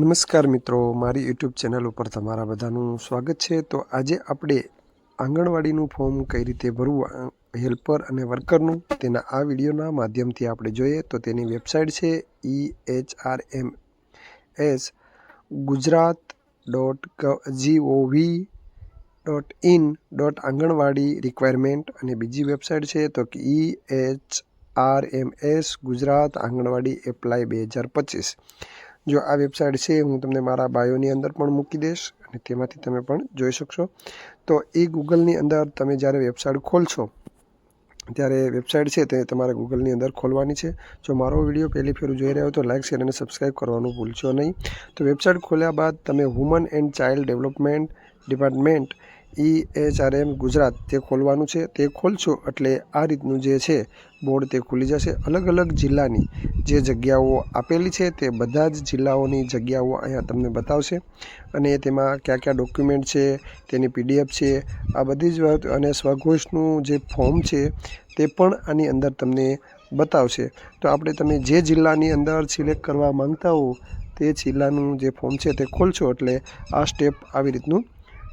નમસ્કાર મિત્રો, મારી યુટ્યુબ ચેનલ ઉપર તમારા બધાનું સ્વાગત છે. તો આજે આપણે આંગણવાડીનું ફોર્મ કઈ રીતે ભરવું, હેલ્પર અને વર્કરનું તેના આ વિડીયોના માધ્યમથી આપણે જોઈએ. તો તેની વેબસાઇટ છે E H R M S Gujarat dot G O V dot in dot Anganwadi requirement અને બીજી વેબસાઇટ છે. તો કે E H R M S Gujarat Anganwadi apply બે હજાર પચીસ. જો આ વેબસાઇટ છે, હું તમને મારા બાયોની અંદર પણ મૂકી દઈશ અને તેમાંથી તમે પણ જોઈ શકશો. તો એ ગૂગલની અંદર તમે જ્યારે વેબસાઇટ ખોલશો, ત્યારે વેબસાઇટ છે તે તમારે ગૂગલની અંદર ખોલવાની છે. જો મારો વીડિયો પહેલી ફેર જોઈ રહ્યો તો લાઇક શેર અને સબસ્ક્રાઈબ કરવાનું ભૂલશો નહીં. તો વેબસાઇટ ખોલ્યા બાદ તમે woman and child development department E H R M Gujarat તે ખોલવાનું છે. તે ખોલશો એટલે આ રીતનું જે છે, બોર્ડ તે ખુલી જશે. અલગ અલગ જિલ્લાની જે જગ્યાઓ આપેલી છે, તે બધા જ જિલ્લાઓની જગ્યાઓ અહીંયા તમને બતાવશે. અને તેમાં કયા કયા ડોક્યુમેન્ટ છે, તેની પીડીએફ છે, આ બધી જ વાત અને સ્વઘોષનું જે ફોર્મ છે, તે પણ આની અંદર તમને બતાવશે. તો આપણે તમે જે જિલ્લાની અંદર સિલેક્ટ કરવા માંગતા હો, તે જિલ્લાનું જે ફોર્મ છે, તે ખોલશો એટલે આ સ્ટેપ આવી રીતનું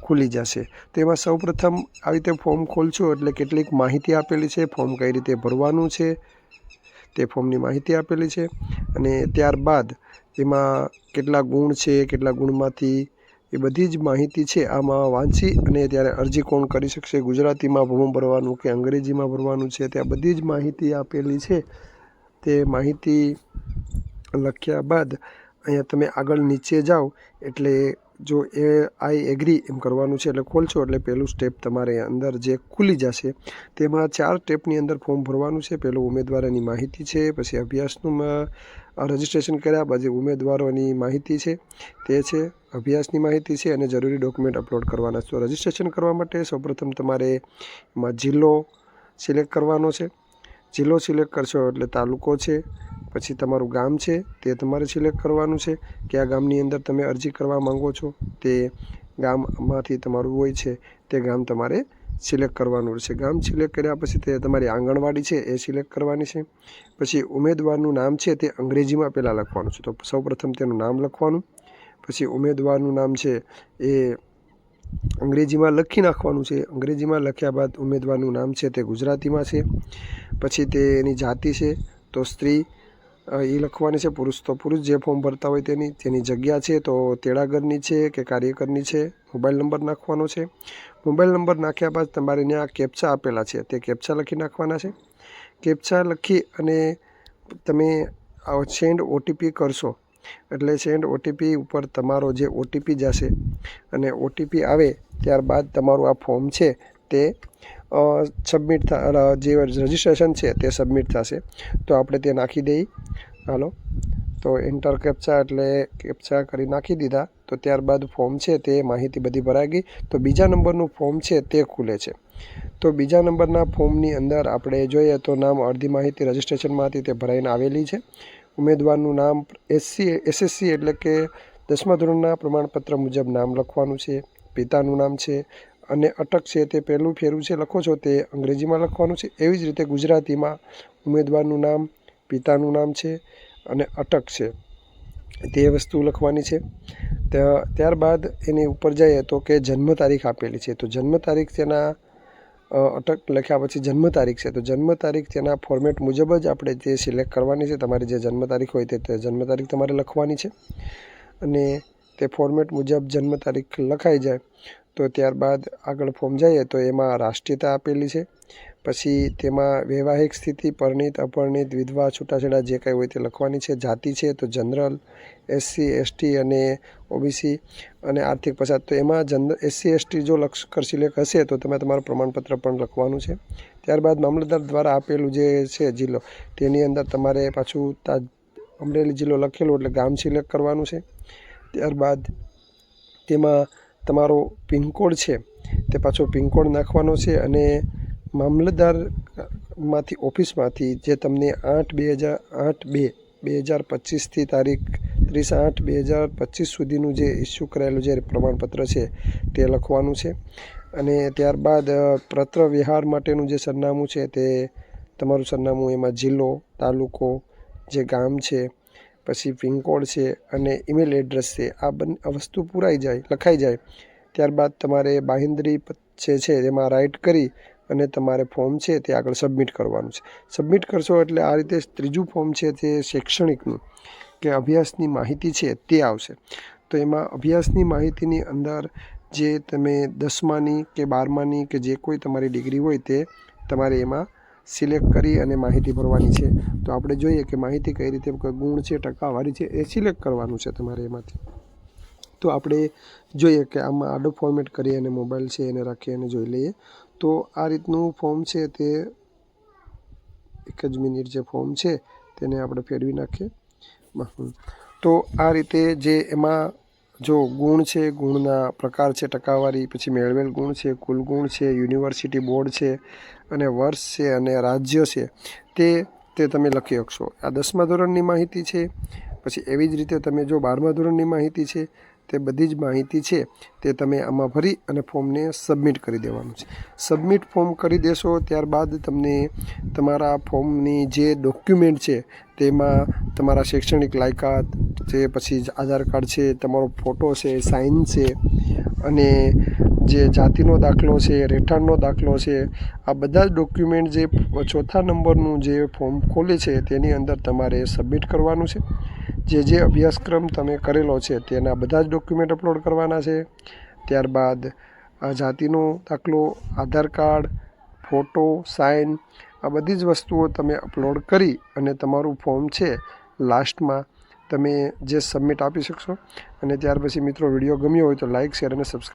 ખુલી જશે. તેમાં સૌપ્રથમ આવી રીતે ફોર્મ ખોલશો એટલે કેટલીક માહિતી આપેલી છે ફોર્મ કઈ રીતે ભરવાનું છે, તે ફોર્મની માહિતી આપેલી છે. અને ત્યારબાદ એમાં કેટલા ગુણ છે, કેટલા ગુણમાંથી એ બધી જ માહિતી છે આમાં વાંચી અને ત્યારે અરજી કોણ કરી શકશે, ગુજરાતીમાં ફોર્મ ભરવાનું કે અંગ્રેજીમાં ભરવાનું છે ત્યાં બધી જ માહિતી આપેલી છે. તે માહિતી લખ્યા બાદ અહીંયા તમે આગળ નીચે જાઓ એટલે જો એ આઈ એગ્રી એમ કરવાનું છે એટલે ખોલશો એટલે પહેલું સ્ટેપ તમારે અંદર જે ખુલી જશે તેમાં ચાર સ્ટેપની અંદર ફોર્મ ભરવાનું છે. પહેલું ઉમેદવારોની માહિતી છે, પછી અભ્યાસનું રજિસ્ટ્રેશન કર્યા, પછી ઉમેદવારોની માહિતી છે, તે છે, અભ્યાસની માહિતી છે અને જરૂરી ડોક્યુમેન્ટ અપલોડ કરવાના છે. તો રજિસ્ટ્રેશન કરવા માટે સૌપ્રથમ તમારે એમાં જિલ્લો સિલેક્ટ કરવાનો છે. જિલ્લો સિલેક્ટ કરશો એટલે તાલુકો છે પછી તમારું ગામ છે, તે તમારે સિલેક્ટ કરવાનું છે કે આ ગામની અંદર તમે અરજી કરવા માંગો છો, તે ગામમાંથી તમારું હોય છે, તે ગામ તમારે સિલેક્ટ કરવાનું રહેશે. ગામ સિલેક્ટ કર્યા પછી તે તમારી આંગણવાડી છે, એ સિલેક્ટ કરવાની છે. પછી ઉમેદવારનું નામ છે, તે અંગ્રેજીમાં પહેલાં લખવાનું છે. તો સૌપ્રથમ તેનું નામ લખવાનું, પછી ઉમેદવારનું નામ છે, એ અંગ્રેજીમાં લખી નાખવાનું છે. અંગ્રેજીમાં લખ્યા બાદ ઉમેદવારનું નામ છે, તે ગુજરાતીમાં છે. પછી તે એની જાતિ છે, તો સ્ત્રી એ લખવાની છે પુરુષ તો પુરુષ જે ફોર્મ ભરતા હોય તેની તેની જગ્યા છે, તો તેડાગરની છે કે કાર્યકરની છે મોબાઈલ નંબર નાખવાનો છે. મોબાઈલ નંબર નાખ્યા બાદ તમારે ત્યાં કેપ્ચા આપેલા છે. તે કેપ્ચા લખી નાખવાના છે. કેપ્ચા લખી અને તમે સેન્ડ ઓટીપી કરશો. એટલે સેન્ડ ઓટીપી ઉપર તમારો જે ઓટીપી જશે અને ઓટીપી આવે, ત્યારબાદ તમારું આ ફોર્મ છે તે સબમિટ જે રજિસ્ટ્રેશન છે તે સબમિટ થશે. તો આપણે તે નાખી દઈએ હાલો. તો એન્ટર કેપ્ચા એટલે કેપ્ચા કરી નાખી દીધા. તો ત્યારબાદ ફોર્મ છે તે માહિતી બધી ભરાઈ ગઈ. તો બીજા નંબરનું ફોર્મ છે તે ખુલે છે. તો બીજા નંબરના ફોર્મની અંદર આપણે જોઈએ તો નામ અડધી માહિતી રજીસ્ટ્રેશનમાંથી તે ભરાઈને આવેલી છે. ઉમેદવારનું નામ એસસી એસએસસી એટલે કે દસમા ધોરણના પ્રમાણપત્ર મુજબ નામ લખવાનું છે. પિતાનું નામ છે. અને અટક છે તે પહેલું ફેરું છે. લખો છો તે અંગ્રેજીમાં લખવાનું છે. એવી જ રીતે ગુજરાતીમાં ઉમેદવારનું નામ, પિતાનું નામ છે અને અટક છે. તે વસ્તુ લખવાની છે. ત્યારબાદ એની ઉપર જઈએ તો કે જન્મ તારીખ આપેલી છે. તો જન્મ તારીખ તેના અટક લખ્યા પછી જન્મ તારીખ છે. તો જન્મ તારીખ તેના ફોર્મેટ મુજબ જ આપણે તે સિલેક્ટ કરવાની છે. તમારી જે જન્મ તારીખ હોય તે જન્મ તારીખ તમારે લખવાની છે. અને તે ફોર્મેટ મુજબ જન્મ તારીખ લખાઈ જાય. તો ત્યારબાદ આગળ ફોર્મ જઈએ તો એમાં રાષ્ટ્રીયતા આપેલી છે. પછી તેમાં વૈવાહિક સ્થિતિ, પરણિત, અપરણિત, વિધવા, છૂટાછેડા જે કાંઈ હોય તે લખવાની છે. જાતિ છે તો જનરલ એસસી એસટી અને ઓબીસી અને આર્થિક પછાત. તો એમાં જનરલ એસસી એસટી જો લક્ષ સિલેક્ટ હશે તો તમે તમારું પ્રમાણપત્ર પણ લખવાનું છે. ત્યારબાદ મામલતદાર દ્વારા આપેલું જે છે જિલ્લો, તેની અંદર તમારે પાછું તા અમરેલી જિલ્લો લખેલો એટલે ગામ સિલેક્ટ કરવાનું છે. ત્યારબાદ તેમાં તમારો પિનકોડ છે, તે પાછો પિનકોડ નાખવાનો છે અને મામલતદારમાંથી ઓફિસમાંથી જે તમને આઠ બે હજાર આઠ બે બે હજાર પચીસથી તારીખ ત્રીસ આઠ બે હજાર પચીસ સુધીનું જે ઇસ્યુ કરાયેલું જે પ્રમાણપત્ર છે, તે લખવાનું છે. અને ત્યારબાદ પત્ર વ્યવહાર માટેનું જે સરનામું છે, તે તમારું સરનામું એમાં જિલ્લો, તાલુકો, જે ગામ છે પછી પિનકોડ છે અને ઈમેલ એડ્રેસ છે. આ બંને વસ્તુ પૂરાઈ જાય, લખાઈ જાય. ત્યારબાદ તમારે બાહિન્દ્રી પ- જે છે તેમાં રાઇટ કરી અને તમારે ફોર્મ છે તે આગળ સબમિટ કરવાનું છે. સબમિટ કરશો એટલે આ રીતે ત્રીજું ફોર્મ છે તે શૈક્ષણિકનું, કે અભ્યાસની માહિતી છે તે આવશે. તો એમાં અભ્યાસની માહિતીની અંદર જે તમે દસમાની કે બારમાની કે જે કોઈ તમારી ડિગ્રી હોય તે તમારે એમાં સિલેક્ટ કરી અને માહિતી ભરવાની છે. તો આપણે જોઈએ કે માહિતી કઈ રીતે ગુણ છે, ટકાવારી છે, એ સિલેક્ટ કરવાનું છે તમારે એમાંથી. તો આપણે જોઈએ કે આમાં આડો ફોર્મેટ કરી અને મોબાઈલ છે એને રાખી અને જોઈ લઈએ. તો આ રીતનું ફોર્મ છે તે એક જ મિનિટ જે ફોર્મ છે તેને આપણે ફેરવી નાખીએ. તો આ રીતે જે એમાં જો ગુણ છે, ગુણના પ્રકાર છે ટકાવારી, પછી મેળવેલ ગુણ છે કુલ ગુણ છે, યુનિવર્સિટી બોર્ડ છે અને વર્ષ છે અને રાજ્ય છે, તે તે તમે લખી શકશો. આ દસમા ધોરણની માહિતી છે, પછી એવી જ રીતે તમે જો બારમા ધોરણની માહિતી છે, તે બધી જ માહિતી છે, તે તમે આમાં ભરી અને ફોર્મને સબમિટ કરી દેવાનું છે. સબમિટ ફોર્મ કરી દેશો, ત્યારબાદ તમને તમારા ફોર્મની જે ડોક્યુમેન્ટ છે, તેમાં તમારા શૈક્ષણિક લાયકાત છે, પછી આધાર કાર્ડ છે, તમારો ફોટો છે સાઇન છે, અને જે જાતિનો દાખલો છે, રહેઠાણનો દાખલો છે, આ બધા જ ડોક્યુમેન્ટ જે ચોથા નંબરનું જે ફોર્મ ખોલે છે, તેની અંદર તમારે સબમિટ કરવાનું છે. જે જે અભ્યાસક્રમ તમે કરેલો છે, તેના બધા જ ડોક્યુમેન્ટ અપલોડ કરવાના છે. ત્યારબાદ જાતિનો દાખલો, આધાર કાર્ડ, ફોટો સાઇન આ બધી જ વસ્તુઓ તમે અપલોડ કરી અને તમારું ફોર્મ છે લાસ્ટમાં તમે જે સબમિટ આપી શકશો. અને ત્યાર પછી મિત્રો વીડિયો ગમ્યો હોય તો લાઇક શેર અને સબસ્ક્રાઈબ